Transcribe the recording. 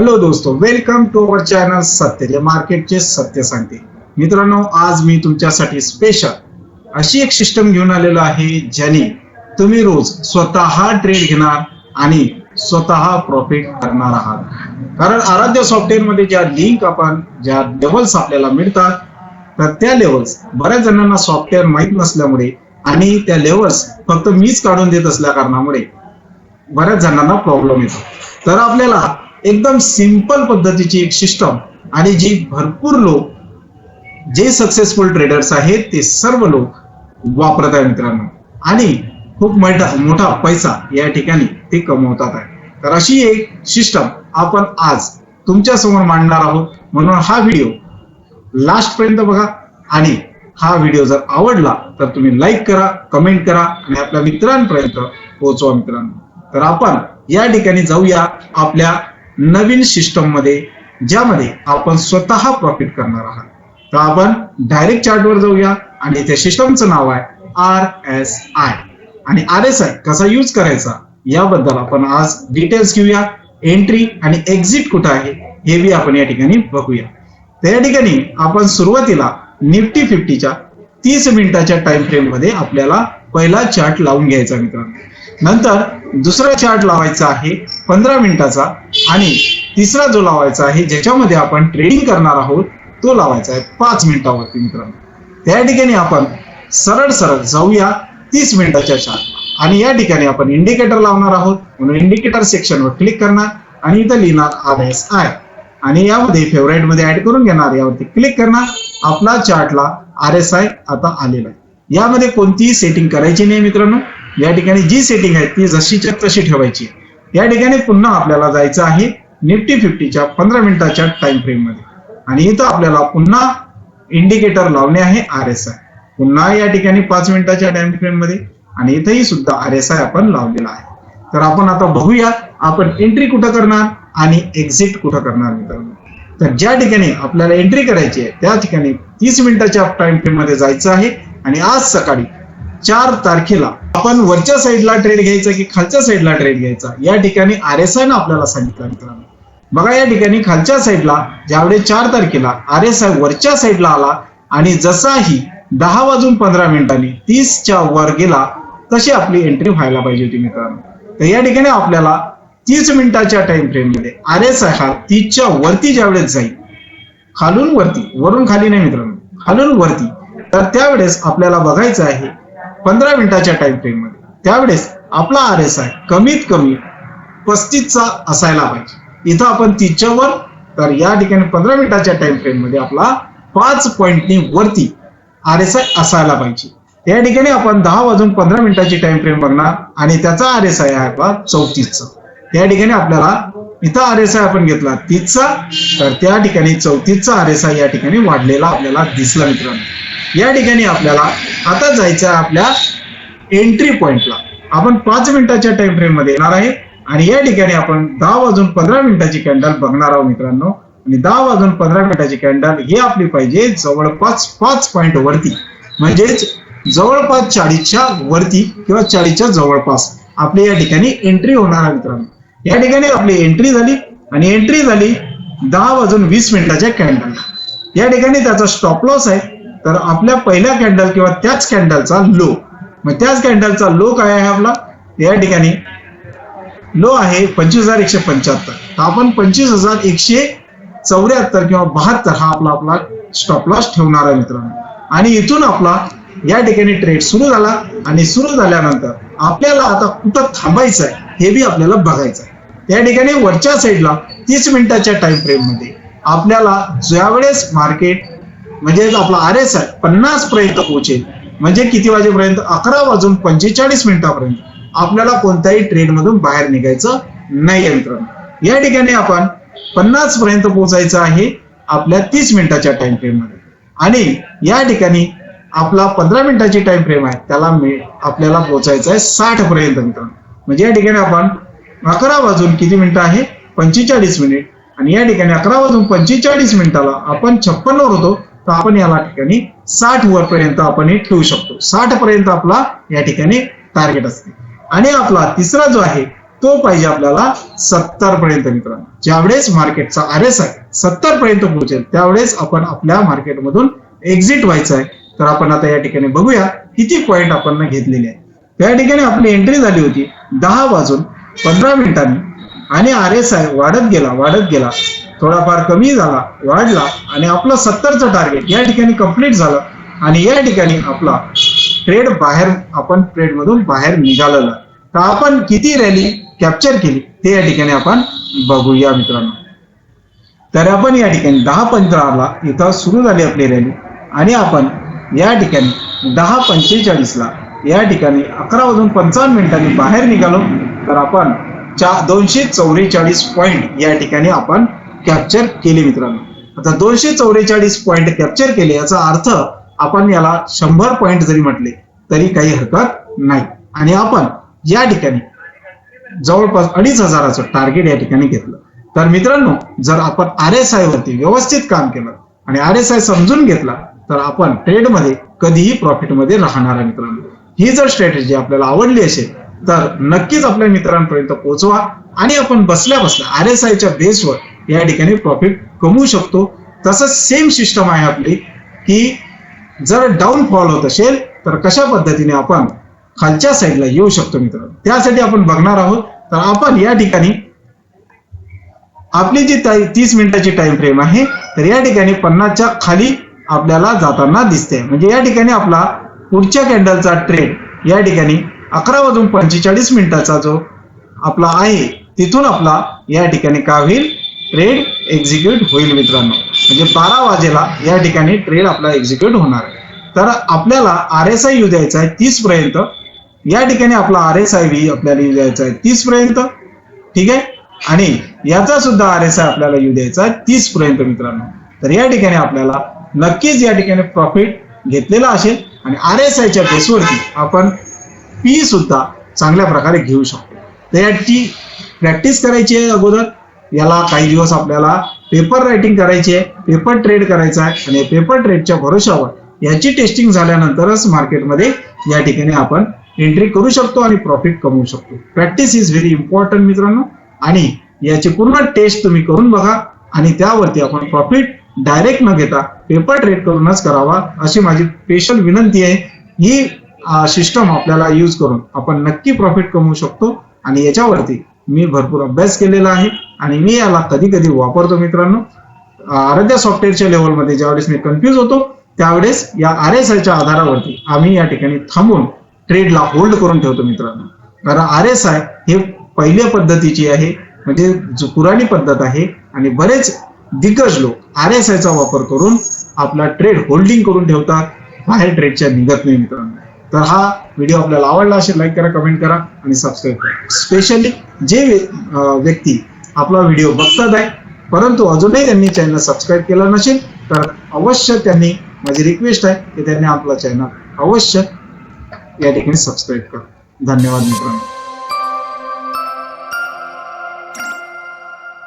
Hello दोस्तो welcome to our channel सत्य जे मार्केटचे सत्य सांगते. मित्रांनो आज मी तुमच्यासाठी स्पेशल अशी एक सिस्टम घेऊन आलेलो आहे ज्याने तुम्ही रोज स्वतः ट्रेड घेणार आणि स्वतः प्रॉफिट करणार आहात. कारण आराध्य सॉफ्टवेअरमध्ये ज्या लिंक आपण ज्या लेवल्स आपल्याला मिळतात तर त्या लेवल्स बऱ्याच जणांना सॉफ्टवेअर माहीत नसल्यामुळे आणि त्या लेवल्स फक्त मीच काढून देत असल्या कारणामुळे बऱ्याच जणांना प्रॉब्लेम येतो. तर आपल्याला एकदम सिंपल पद्धतीची एक सिस्टम आणि जी भरपूर लोक जे सक्सेसफुल ट्रेडर्स आहेत ते सर्व लोक वापरत आहे मित्रांनो. आणि खूप मोठा मोठा पैसा या ठिकाणी ते कमवतात आहे. तर अशी एक सिस्टम आपण आज तुमच्यासमोर मांडणार आहोत. म्हणून हा व्हिडिओ लास्ट पर्यंत बघा. आणि हा व्हिडिओ जर आवडला तर तुम्ही लाईक करा कमेंट करा आणि आपल्या मित्रांपर्यंत पोहोचवा मित्रांनो. तर आपण या ठिकाणी जाऊया. आपल्या नवीन सिस्टममध्ये ज्यामध्ये आपण स्वतः प्रॉफिट करणार आहात. तर आपण डायरेक्ट चार्टवर जाऊया आणि त्या सिस्टमचं नाव आहे आर एस आय आणि आर एस आय कसा यूज करायचा याबद्दल आपण आज डिटेल्स घेऊया. एंट्री आणि एक्झिट कुठं आहे हे बी आपण या ठिकाणी बघूया. तर या ठिकाणी आपण सुरुवातीला निफ्टी फिफ्टीच्या तीस मिनिटाच्या टाइम फ्रेममध्ये आपल्याला पहिला चार्ट लावून घ्यायचा मित्रांनो. नंतर दुसरा चार्ट लावायचा आहे पंधरा मिनिटाचा आणि तिसरा जो लावायचा आहे ज्याच्यामध्ये आपण ट्रेडिंग करणार आहोत तो लावायचा आहे पाच मिनिटावरती मित्रांनो. त्या ठिकाणी आपण सरळ सरळ जाऊया तीस मिनिटाच्या चार्ट. आणि या ठिकाणी आपण इंडिकेटर लावणार आहोत म्हणून इंडिकेटर सेक्शनवर क्लिक करणार आणि इथं लिहिणार आर एस आय आणि यामध्ये फेवरेटमध्ये ऍड करून घेणार यावरती क्लिक करणार. आपला चार्टला आर एस आय आता आलेला आहे. यामध्ये कोणतीही सेटिंग करायची नाही मित्रांनो. या ठिकाणी जी सेटिंग आहे ती जशीच्या तशी ठेवायची या ठिकाणी पुन्हा आपल्याला जायचं आहे निफ्टी फिफ्टीच्या पंधरा मिनिटाच्या टाइम फ्रेममध्ये. आणि इथं आपल्याला पुन्हा इंडिकेटर लावणे आहे आर एस आय पुन्हा या ठिकाणी पाच मिनिटाच्या टाइम फ्रेममध्ये आणि इथेही सुद्धा आर एस आय आपण लावलेला आहे. तर आपण आता बघूया आपण एंट्री कुठं करणार आणि एक्झिट कुठं करणार मित्रांनो. तर ज्या ठिकाणी आपल्याला एंट्री करायची आहे त्या ठिकाणी तीस मिनिटाच्या टाइम फ्रेममध्ये जायचं आहे आणि आज सकाळी चार तारखेला आपण वरच्या साईडला ट्रेड घ्यायचा की खालच्या साईडला ट्रेड घ्यायचा? या ठिकाणी आर एस आय आपल्याला सांगितलं मित्रांनो. बघा या ठिकाणी खालच्या साईडला ज्यावेळेस चार तारखेला आर एस आय वरच्या साईडला आला आणि जसाही दहा वाजून पंधरा मिनिटांनी तीसच्या वर गेला तशी आपली एंट्री व्हायला पाहिजे होती मित्रांनो. तर या ठिकाणी आपल्याला तीस मिनिटाच्या टाइम फ्रेममध्ये आर एस आय हा तीसच्या वरती ज्यावेळेस जाईल खालून वरती वरून खाली नाही मित्रांनो खालून वरती तर त्यावेळेस आपल्याला बघायचं आहे पंधरा मिनिटाच्या टाइम फ्रेममध्ये. त्यावेळेस आपला आर एस आय कमीत कमी पस्तीसचा असायला पाहिजे. इथं आपण तीसच्या तर या ठिकाणी पंधरा मिनिटाच्या टाइम फ्रेममध्ये आपला पाच पॉईंटनी वरती आर एस आय असायला पाहिजे. या ठिकाणी आपण दहा वाजून पंधरा मिनिटाची टाइम फ्रेम बघणार आणि त्याचा आर एस आय आहे आपला चौतीसचा. त्या ठिकाणी आपल्याला इथं आर आपण घेतला. तीसचा तर त्या ठिकाणी चौतीसचा आरेसाय या ठिकाणी वाढलेला आपल्याला दिसला मित्रांनो. या ठिकाणी आपल्याला आता जायचं आहे आपल्या एंट्री पॉइंटला आपण पाच मिनिटाच्या टाइम फ्रेममध्ये येणार आहे. आणि या ठिकाणी आपण दहा वाजून पंधरा मिनिटाची कॅन्डल बघणार आहोत मित्रांनो. आणि दहा वाजून पंधरा मिनिटाची कॅन्डल ही आपली पाहिजे जवळपास पाच पॉईंट वरती. म्हणजेच जवळपास चाळीसच्या वरती किंवा चाळीसच्या जवळपास आपली या ठिकाणी एंट्री होणार आहे मित्रांनो. या ठिकाणी आपली एंट्री झाली आणि एंट्री झाली दहा वाजून वीस मिनिटाच्या कॅन्डल या ठिकाणी त्याचा स्टॉप लॉस आहे. तर आपल्या पहिल्या कॅन्डल किंवा त्याच कॅन्डलचा लो मग त्याच कॅन्डलचा लो काय आहे आपला? या ठिकाणी लो आहे पंचवीस हजार एकशे पंच्याहत्तर. तर आपण पंचवीस हजार एकशे चौऱ्याहत्तर किंवा बहात्तर हा आपला आपला स्टॉप लॉस ठेवणार आहे मित्रांनो. आणि इथून आपला या ठिकाणी ट्रेड सुरू झाला. आणि सुरू झाल्यानंतर आपल्याला आता कुठं थांबायचं आहे हे बी आपल्याला बघायचं आहे. या ठिकाणी वरच्या साईडला तीस मिनिटाच्या टाइम फ्रेममध्ये आपल्याला ज्यावेळेस मार्केट म्हणजे आपला आर एस आय पन्नास पर्यंत पोहोचेल म्हणजे किती वाजेपर्यंत? अकरा वाजून पंचेचाळीस मिनिटापर्यंत आपल्याला कोणत्याही ट्रेड मधून बाहेर निघायचं नाही आहे या ठिकाणी आपण पन्नास पर्यंत पोहोचायचं आहे आपल्या तीस मिनिटाच्या टाइम फ्रेममध्ये. आणि या ठिकाणी आपला पंधरा मिनिटाची टाइम फ्रेम आहे त्याला आपल्याला पोहोचायचं आहे साठ पर्यंत मित्रांनो. म्हणजे या ठिकाणी आपण अकरा वाजून किती मिनिटं आहे? पंचेचाळीस मिनिट. आणि या ठिकाणी अकरा वाजून पंचेचाळीस मिनिटाला आपण छप्पन वर होतो तर आपण याला ठिकाणी साठ वर पर्यंत आपण हे ठेवू शकतो. साठ पर्यंत आपला या ठिकाणी टार्गेट असते. आणि आपला तिसरा जो आहे तो पाहिजे आपल्याला सत्तर पर्यंत मित्रांनो. ज्यावेळेस मार्केटचा आर एस आय सत्तर पर्यंत पोहोचेल त्यावेळेस आपण आपल्या मार्केटमधून एक्झिट व्हायचं आहे. तर आपण आता या ठिकाणी बघूया किती पॉईंट आपण घेतलेले आहे त्या ठिकाणी आपली एंट्री झाली होती दहा वाजून पंधरा मिनिटांनी. आणि आर एस आय वाढत गेला वाढत गेला. थोडाफार कमी झाला वाढला. आणि आपलं सत्तरचं टार्गेट या ठिकाणी कंप्लीट झालं. आणि या ठिकाणी आपला ट्रेड बाहेर आपण ट्रेड मधून बाहेर निघालेला. तर आपण किती रॅली कॅप्चर केली ते या ठिकाणी आपण बघूया मित्रांनो. तर आपण या ठिकाणी दहा पंधराला इथं सुरू झाली आपली रॅली आणि आपण या ठिकाणी दहा पंचेचाळीसला या ठिकाणी अकरा वाजून पंचावन्न मिनिटांनी बाहेर निघालो. तर आपण चा दोनशे चौवेचाळीस पॉईंट या ठिकाणी आपण कॅप्चर केले मित्रांनो. आता दोनशे चौवेचाळीस पॉईंट कॅप्चर केले याचा अर्थ आपण याला शंभर पॉईंट जरी म्हटले तरी काही हरकत नाही. आणि आपण या ठिकाणी जवळपास अडीच हजाराचं टार्गेट या ठिकाणी घेतलं. तर मित्रांनो जर आपण आर एस आय वरती व्यवस्थित काम केलं आणि आर एस आय समजून घेतला तर आपण ट्रेडमध्ये कधीही प्रॉफिटमध्ये राहणार आहे मित्रांनो. ही जर स्ट्रॅटेजी आपल्याला आवडली असेल तर नक्कीच आपल्या मित्रांपर्यंत पोहोचवा आणि आपण बसल्या बसल्या आर एस आयच्या बेसवर या ठिकाणी प्रॉफिट कमवू शकतो. तसंच सेम सिस्टम आहे आपली की जर डाऊन फॉल होत असेल तर कशा पद्धतीने आपण खालच्या साईडला येऊ शकतो मित्र त्यासाठी आपण बघणार आहोत. तर आपण या ठिकाणी आपली जी ताई- तीस मिनिटाची टाइम फ्रेम आहे तर या ठिकाणी पन्नासच्या खाली आपल्याला जाताना दिसते म्हणजे या ठिकाणी आपला पुढच्या कॅन्डलचा ट्रेड या ठिकाणी अकरा वाजून पंचेचाळीस मिनिटाचा जो आपला आहे तिथून आपला या ठिकाणी काय होईल? ट्रेड एक्झिक्यूट होईल मित्रांनो. म्हणजे बारा वाजेला या ठिकाणी ट्रेड आपला एक्झिक्यूट होणार आहे. तर आपल्याला आर एस आय येऊ द्यायचा आहे तीस पर्यंत. या ठिकाणी आपला आर एस आय व्ही आपल्याला येऊ द्यायचा आहे तीस पर्यंत. ठीक आहे? आणि याचा सुद्धा आर एस आय आपल्याला येऊ द्यायचा आहे तीस पर्यंत मित्रांनो. तर या ठिकाणी आपल्याला नक्कीच या ठिकाणी प्रॉफिट घेतलेला असेल. आणि आर एस आयच्या बेसवरती आपण पी सुद्धा चांगल्या प्रकारे घेऊ शकतो. तर याची प्रॅक्टिस करायची आहे अगोदर. याला काही दिवस आपल्याला पेपर रायटिंग करायची आहे पेपर ट्रेड करायचा आहे आणि पेपर ट्रेडच्या भरोशावर याची टेस्टिंग झाल्यानंतरच मार्केटमध्ये या ठिकाणी आपण एंट्री करू शकतो आणि प्रॉफिट कमवू शकतो. प्रॅक्टिस इज व्हेरी इम्पॉर्टंट मित्रांनो. आणि याची पूर्ण टेस्ट तुम्ही करून बघा आणि त्यावरती आपण प्रॉफिट डायरेक्ट न घेता पेपर ट्रेड करूनच करावा अशी माझी स्पेशल विनंती आहे. ही सिस्टम आपल्याला यूज करून आपण नक्की प्रॉफिट कमवू शकतो. आणि याच्यावरती मी भरपूर अभ्यास केलेला आहे. आणि मी याला कधी कधी वापरतो मित्रांनो. आराध्या सॉफ्टवेअरच्या लेवलमध्ये ज्यावेळेस मी कन्फ्यूज होतो त्यावेळेस या आर एस आयच्या आधारावरती आम्ही या ठिकाणी थांबून ट्रेडला होल्ड करून ठेवतो मित्रांनो. कारण आर एस आय हे पहिल्या पद्धतीची आहे म्हणजे जो पुराणी पद्धत आहे आणि बरेच दिग्गज लोक आर एस आयचा वापर करून आपला ट्रेड होल्डिंग करून ठेवतात बाहेर ट्रेडच्या निघत नाही मित्रांनो. तर हा व्हिडिओ आपल्याला आवडला असेल लाईक करा कमेंट करा आणि सबस्क्राईब करा. स्पेशली जे व्यक्ती आपला व्हिडिओ बघतात आहे परंतु अजूनही त्यांनी चॅनल सबस्क्राईब केला नसेल तर अवश्य त्यांनी माझी रिक्वेस्ट आहे की त्यांनी आपला चॅनल अवश्य या ठिकाणी सबस्क्राईब करा. धन्यवाद मित्रांनो.